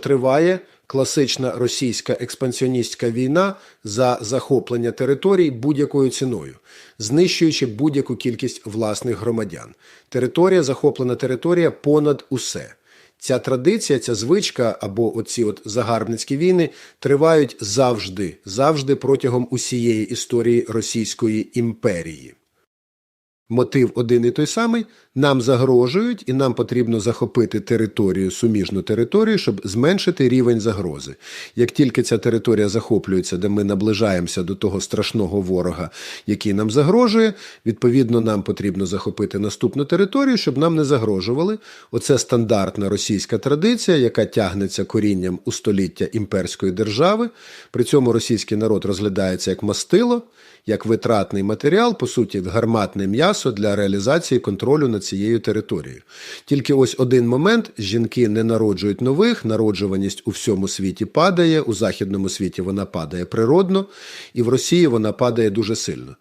Триває класична російська експансіоністська війна за захоплення територій будь-якою ціною, знищуючи будь-яку кількість власних громадян. Територія, захоплена територія понад усе. Ця традиція, ця звичка або оці от загарбницькі війни тривають завжди, завжди протягом усієї історії Російської імперії. Мотив один і той самий. Нам загрожують, і нам потрібно захопити територію, суміжну територію, щоб зменшити рівень загрози. Як тільки ця територія захоплюється, де ми наближаємося до того страшного ворога, який нам загрожує, відповідно, нам потрібно захопити наступну територію, щоб нам не загрожували. Оце стандартна російська традиція, яка тягнеться корінням у століття імперської держави. При цьому російський народ розглядається як мастило як витратний матеріал, по суті, гарматне м'ясо для реалізації контролю над цією територією. Тільки ось один момент: жінки не народжують нових, народжуваність у всьому світі падає, у західному світі вона падає природно, і в Росії вона падає дуже сильно.